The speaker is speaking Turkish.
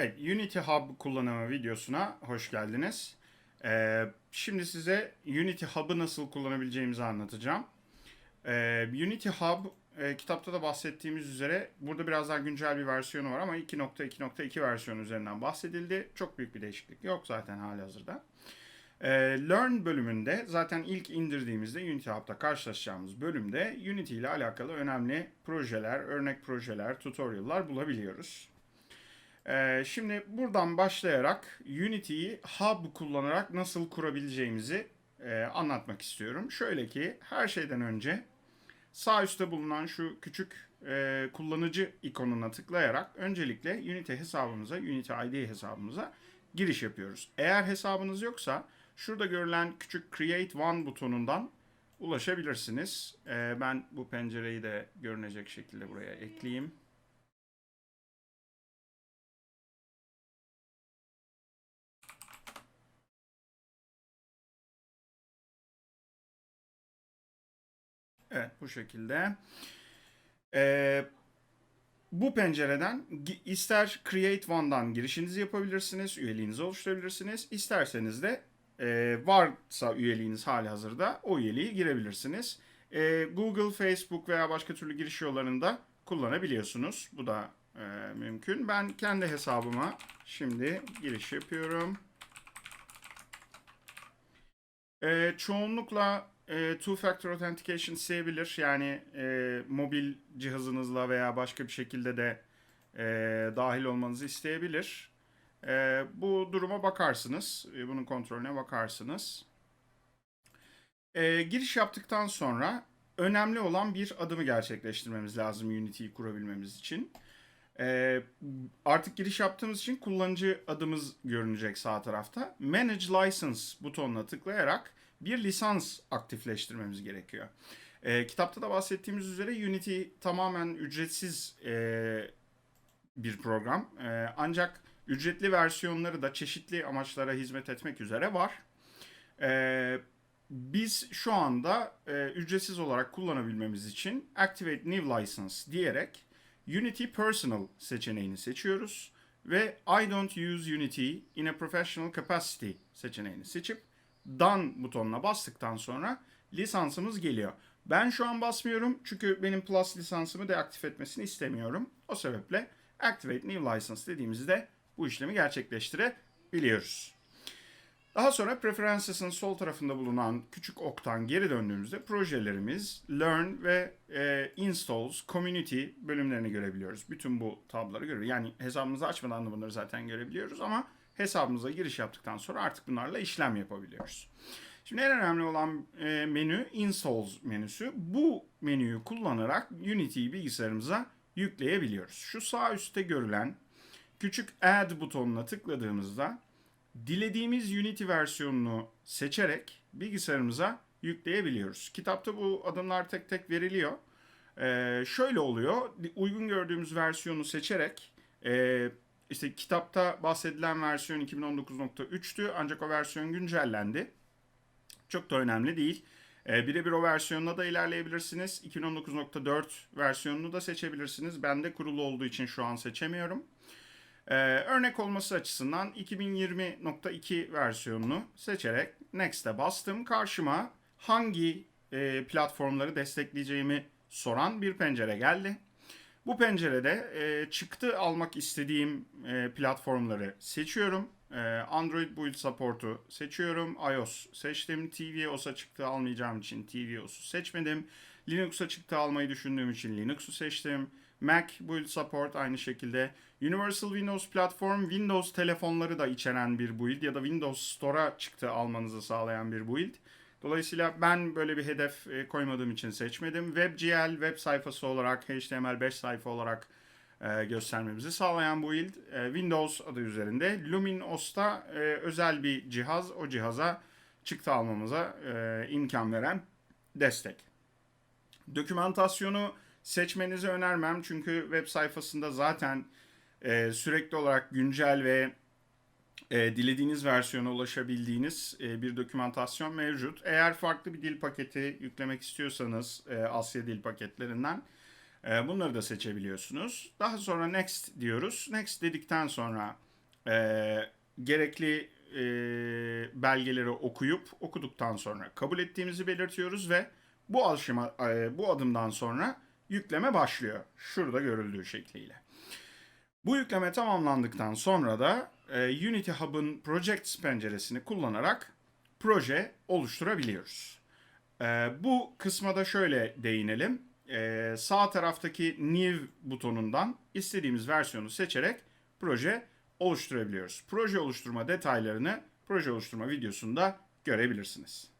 Evet, Unity Hub kullanımı videosuna hoş geldiniz. Ee, şimdi size Unity Hub'ı nasıl kullanabileceğimizi anlatacağım. Ee, Unity Hub, e, kitapta da bahsettiğimiz üzere burada biraz daha güncel bir versiyonu var ama 2.2.2 versiyonu üzerinden bahsedildi. Çok büyük bir değişiklik yok zaten hali hazırda. Ee, Learn bölümünde zaten ilk indirdiğimizde Unity Hub'da karşılaşacağımız bölümde Unity ile alakalı önemli projeler, örnek projeler, tutorial'lar bulabiliyoruz. Ee, şimdi buradan başlayarak Unity'yi hub kullanarak nasıl kurabileceğimizi e, anlatmak istiyorum. Şöyle ki her şeyden önce sağ üstte bulunan şu küçük e, kullanıcı ikonuna tıklayarak öncelikle Unity hesabımıza, Unity ID hesabımıza giriş yapıyoruz. Eğer hesabınız yoksa şurada görülen küçük Create One butonundan ulaşabilirsiniz. E, ben bu pencereyi de görünecek şekilde buraya ekleyeyim. Evet bu şekilde. Ee, bu pencereden ister Create One'dan girişinizi yapabilirsiniz, üyeliğinizi oluşturabilirsiniz. İsterseniz de e, varsa üyeliğiniz hali hazırda o üyeliği girebilirsiniz. E, Google, Facebook veya başka türlü giriş yollarında kullanabiliyorsunuz. Bu da e, mümkün. Ben kendi hesabıma şimdi giriş yapıyorum. E, çoğunlukla e, two factor authentication isteyebilir. Yani e, mobil cihazınızla veya başka bir şekilde de e, dahil olmanızı isteyebilir. E, bu duruma bakarsınız. E, bunun kontrolüne bakarsınız. E, giriş yaptıktan sonra önemli olan bir adımı gerçekleştirmemiz lazım Unity'yi kurabilmemiz için. E, artık giriş yaptığımız için kullanıcı adımız görünecek sağ tarafta. Manage License butonuna tıklayarak bir lisans aktifleştirmemiz gerekiyor. E, kitapta da bahsettiğimiz üzere Unity tamamen ücretsiz e, bir program. E, ancak ücretli versiyonları da çeşitli amaçlara hizmet etmek üzere var. E, biz şu anda e, ücretsiz olarak kullanabilmemiz için Activate New License diyerek Unity Personal seçeneğini seçiyoruz ve I don't use Unity in a professional capacity seçeneğini seçip Done butonuna bastıktan sonra lisansımız geliyor. Ben şu an basmıyorum çünkü benim Plus lisansımı deaktif etmesini istemiyorum. O sebeple Activate New License dediğimizde bu işlemi gerçekleştirebiliyoruz. Daha sonra Preferences'ın sol tarafında bulunan küçük oktan geri döndüğümüzde projelerimiz, Learn ve e, Installs, Community bölümlerini görebiliyoruz. Bütün bu tabları görüyoruz. Yani hesabımızı açmadan da bunları zaten görebiliyoruz ama hesabımıza giriş yaptıktan sonra artık bunlarla işlem yapabiliyoruz. Şimdi en önemli olan e, menü Installs menüsü. Bu menüyü kullanarak Unity'yi bilgisayarımıza yükleyebiliyoruz. Şu sağ üstte görülen küçük Add butonuna tıkladığımızda dilediğimiz Unity versiyonunu seçerek bilgisayarımıza yükleyebiliyoruz. Kitapta bu adımlar tek tek veriliyor. Ee, şöyle oluyor. Uygun gördüğümüz versiyonu seçerek e, işte kitapta bahsedilen versiyon 2019.3'tü ancak o versiyon güncellendi. Çok da önemli değil. E, Birebir o versiyonuna da ilerleyebilirsiniz. 2019.4 versiyonunu da seçebilirsiniz. Bende kurulu olduğu için şu an seçemiyorum. Ee, örnek olması açısından 2020.2 versiyonunu seçerek Next'e bastım. Karşıma hangi e, platformları destekleyeceğimi soran bir pencere geldi. Bu pencerede e, çıktı almak istediğim e, platformları seçiyorum. E, Android Build Support'u seçiyorum. iOS seçtim. tvOS'a çıktı almayacağım için tvOS'u seçmedim. Linux'a çıktı almayı düşündüğüm için Linux'u seçtim. Mac Build Support aynı şekilde. Universal Windows Platform Windows telefonları da içeren bir build ya da Windows Store'a çıktı almanızı sağlayan bir build. Dolayısıyla ben böyle bir hedef e, koymadığım için seçmedim. WebGL web sayfası olarak HTML5 sayfa olarak e, göstermemizi sağlayan bu build e, Windows adı üzerinde. LuminOS'ta özel bir cihaz o cihaza çıktı almamıza imkan veren destek. Dokümantasyonu seçmenizi önermem çünkü web sayfasında zaten sürekli olarak güncel ve e, dilediğiniz versiyona ulaşabildiğiniz e, bir dokümantasyon mevcut. Eğer farklı bir dil paketi yüklemek istiyorsanız e, Asya dil paketlerinden e, bunları da seçebiliyorsunuz. Daha sonra next diyoruz. Next dedikten sonra e, gerekli e, belgeleri okuyup okuduktan sonra kabul ettiğimizi belirtiyoruz ve bu aşama e, bu adımdan sonra yükleme başlıyor. Şurada görüldüğü şekliyle. Bu yükleme tamamlandıktan sonra da e, Unity Hub'ın Projects penceresini kullanarak proje oluşturabiliyoruz. E, bu kısma da şöyle değinelim. E, sağ taraftaki New butonundan istediğimiz versiyonu seçerek proje oluşturabiliyoruz. Proje oluşturma detaylarını proje oluşturma videosunda görebilirsiniz.